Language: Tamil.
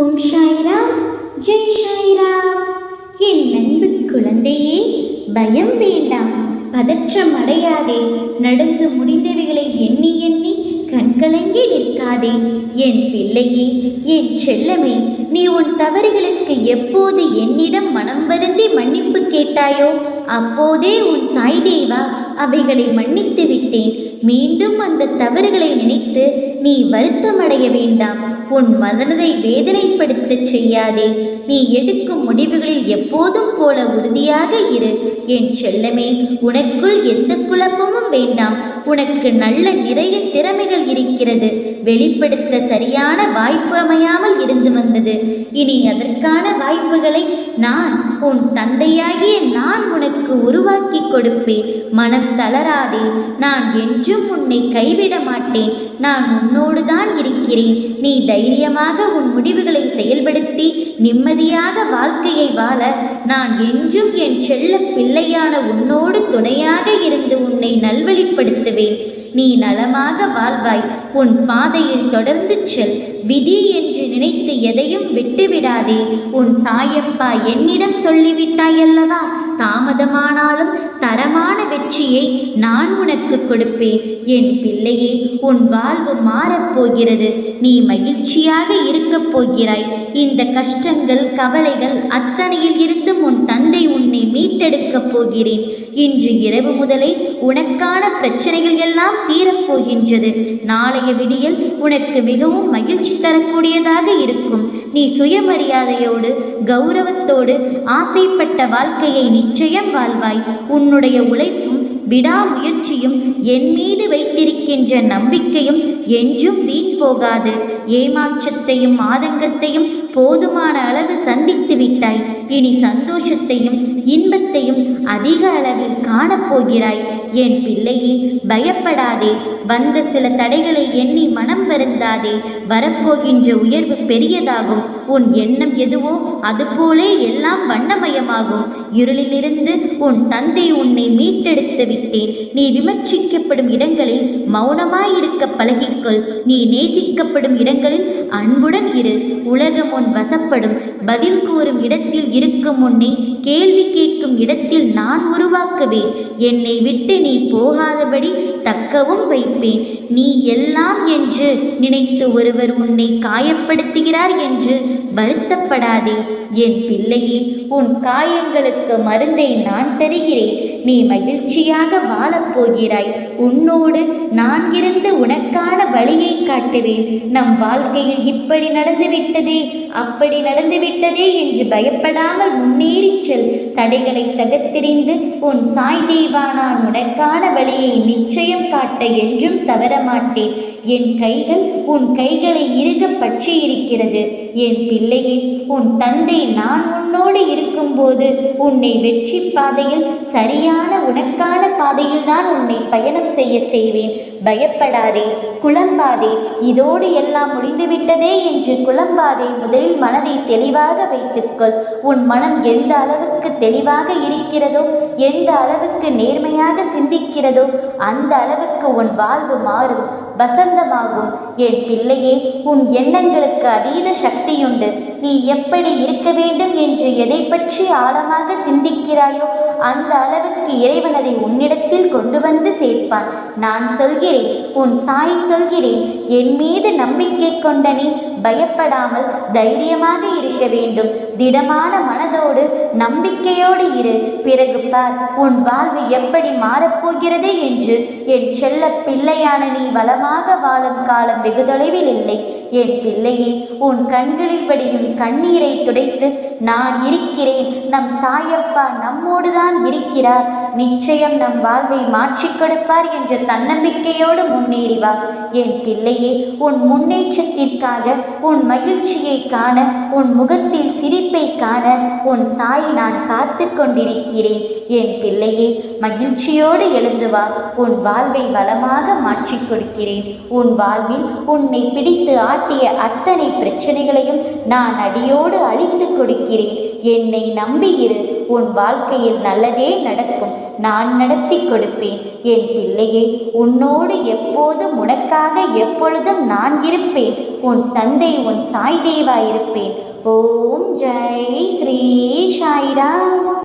ஓம் ஷாயிரா ஜெய் ஷாயிரா என் அன்பு குழந்தையே பயம் வேண்டாம். பதற்றம் அடையாதே நடந்து முடிந்தவைகளை எண்ணி எண்ணி கண்கலங்கி நிற்காதே. என் பிள்ளையே என் செல்லமே நீ உன் தவறுகளுக்கு எப்போது என்னிடம் மனம் வருந்தி மன்னிப்பு கேட்டாயோ அப்போதே உன் சாய் தேவா அவைகளை மன்னித்து விட்டேன். மீண்டும் அந்த தவறுகளை நினைத்து நீ வருத்தமடைய வேண்டாம். உன் மனதை வேதனைப்படுத்தச் செய்யாதே. நீ எடுக்கும் முடிவுகளில் எப்போதும் போல உறுதியாக இரு. என் செல்லமே உனக்குள் எந்த குழப்பமும் வேண்டாம். உனக்கு நல்ல நிறைய திறமைகள் இருக்கிறது. வெளிப்படுத்த சரியான வாய்ப்பு அமையாமல் இருந்து வந்தது. இனி அதற்கான வாய்ப்புகளை நான் உன் தந்தையாகிய நான் உனக்கு உருவாக்கி கொடுப்பேன். மனம் தளராதே. நான் என்றும் உன்னை கைவிட மாட்டேன். நான் உன்னோடு தான் இருக்கிறேன். நீ தைரியமாக உன் முடிவுகளை செயல்படுத்தி நிம்மதியாக வாழ்க்கையை வாழ நான் என்றும் என் செல்ல பிள்ளையான உன்னோடு துணையாக இருந்து உன்னை நல்வழிப்படுத்துவேன். நீ நலமாக வாழ்வாய். உன் பாதையில் தொடர்ந்து செல். விதி என்று நினைத்து எதையும் விட்டுவிடாதே. உன் சாயப்பா என்னிடம் சொல்லிவிட்டாய் அல்லவா? தாமதமானாலும் தரமான வெற்றியை நான் உனக்கு கொடுப்பேன். என் பிள்ளையே உன் வாழ்வு மாறப்போகிறது நீ மகிழ்ச்சியாக இருக்கப் போகிறாய். இந்த கஷ்டங்கள் கவலைகள் அத்தனையில் இருந்தும் உன் தந்தை உன்னை மீட்டெடுக்கப் போகிறேன். இன்று இரவு முதலே உனக்கான பிரச்சனைகள் எல்லாம் தீரப்போகின்றது நாளைய விடியல் உனக்கு மிகவும் மகிழ்ச்சி தரக்கூடியதாக இருக்கும். நீ சுயமரியாதையோடு கௌரவத்தோடு ஆசைப்பட்ட வாழ்க்கையை நிச்சயம் வாழ்வாய். உன்னுடைய உழைப்பும் விடாமுயற்சியும் என் மீது வைத்திருக்கின்ற நம்பிக்கையும் என்றும் வீண் போகாது. ஏமாற்றத்தையும் ஆதங்கத்தையும் போதுமான அளவு சந்தித்து விட்டாய். இனி சந்தோஷத்தையும் இன்பத்தையும் அதிக அளவில் காணப்போகிறாய். என் பிள்ளையே பயப்படாதே. வந்த சில தடைகளை எண்ணி மனம் வருந்தாதே. வரப்போகின்ற உயர்வு பெரியதாகும். உன் எண்ணம் எதுவோ அதுபோலே எல்லாம் வண்ணமயமாகும். இருளிலிருந்து உன் தந்தை உன்னை மீட்டெடுத்து விட்டேன். நீ விமர்சிக்கப்படும் இடங்களில் மௌனமாயிருக்க பழகிக்கொள். நீ நேசிக்கப்படும் இடங்களில் அன்புடன் இரு. உலகம் உன் வசப்படும். பதில் கூறும் இடத்தில் இருக்கும் முன்னே கேள்வி கேட்கும் இடத்தில் நான் உருவாக்குவேன் என்னை விட்டு நீ போகாதபடி தக்கவும் வைப்பேன். நீ எல்லாம் என்று நினைத்து ஒருவர் உன்னை காயப்படுத்துகிறார் என்று வருத்தப்படாதே. என் பிள்ளையே உன் காயங்களுக்கு மருந்தை நான் தருகிறேன். நீ மகிழ்ச்சியாக வாழப்போகிறாய் உன்னோடு நான் இருந்து உனக்கான வழியை காட்டுவேன். நம் வாழ்க்கையில் இப்படி நடந்துவிட்டதே அப்படி நடந்துவிட்டதே என்று பயப்படாமல் முன்னேறி செல். தடைகளை தகர்த்தெறிந்து உன் சாய் தேவா நான் உனக்கான வழியை நிச்சயம் காட்ட என்றும் தவறமாட்டேன். என் கைகள் உன் கைகளை இறுக பற்றி இருக்கிறது என் பிள்ளையே உன் தந்தை நான் உன்னோடு இருக்கும்போது உன்னை வெற்றி பாதையில் சரியான உனக்கான பாதையில் தான் உன்னை பயணம் செய்ய செய்வேன். பயப்படாதே குழம்பாதே இதோடு எல்லாம் முடிந்துவிட்டதே என்று குழம்பாதே முதலில் மனதை தெளிவாக வைத்துக்கொள். உன் மனம் எந்த அளவுக்கு தெளிவாக இருக்கிறதோ எந்த அளவுக்கு நேர்மையாக சிந்திக்கிறதோ அந்த அளவுக்கு உன் வாழ்வு மாறும். வசந்தமாகும். என் பிள்ளையே உன் எண்ணங்களுக்கு அதீத சக்தியுண்டு. நீ எப்படி இருக்க வேண்டும் என்று எதை பற்றி ஆழமாக சிந்திக்கிறாயோ அந்த அளவுக்கு இறைவன் அதை உன்னிடத்தில் கொண்டு வந்து சேர்ப்பான். நான் சொல்கிறேன் உன் சாய் சொல்கிறேன். என் மீது நம்பிக்கை கொண்ட நீ பயப்படாமல் தைரியமாக இருக்க வேண்டும். திடமான மனதோடு நம்பிக்கையோடு இரு. பிறகு பார் உன் வாழ்வு எப்படி மாறப்போகிறது என்று. என் செல்ல பிள்ளையான நீ வளமாக வாழும் காலம் வெகு தொலைவில் இல்லை. என் பிள்ளையே உன் கண்களில் வடியும் கண்ணீரை துடைத்து நான் இருக்கிறேன். நம் சாயப்பா நம்மோடுதான் இருக்கிறார். நிச்சயம் நம் வாழ்வை மாற்றிக் கொடுப்பார் என்ற தன்னம்பிக்கையோடு முன்னேறி வா. என் பிள்ளையே உன் முன்னேற்றத்திற்காக உன் மகிழ்ச்சியை காண உன் முகத்தில் சிரிப்பை காண உன் சாய் நான் காத்து கொண்டிருக்கிறேன். என் பிள்ளையே மகிழ்ச்சியோடு எழுந்து வா. உன் வாழ்வை வளமாக மாற்றிக் கொடுக்கிறேன். உன் வாழ்வில் உன்னை பிடித்து ஆட்டிய அத்தனை பிரச்சனைகளையும் நான் அடியோடு அழித்து கொடுக்கிறேன். என்னை நம்பியிரு உன் வாழ்க்கையில் நல்லதே நடக்கும். நான் நடத்தி கொடுப்பேன். என் பிள்ளையை உன்னோடு எப்போதும் உனக்காக எப்பொழுதும் நான் இருப்பேன். உன் தந்தை உன் சாய் தேவா இருப்பேன். ஓம் ஜெய் ஸ்ரீ சாய்ராம்.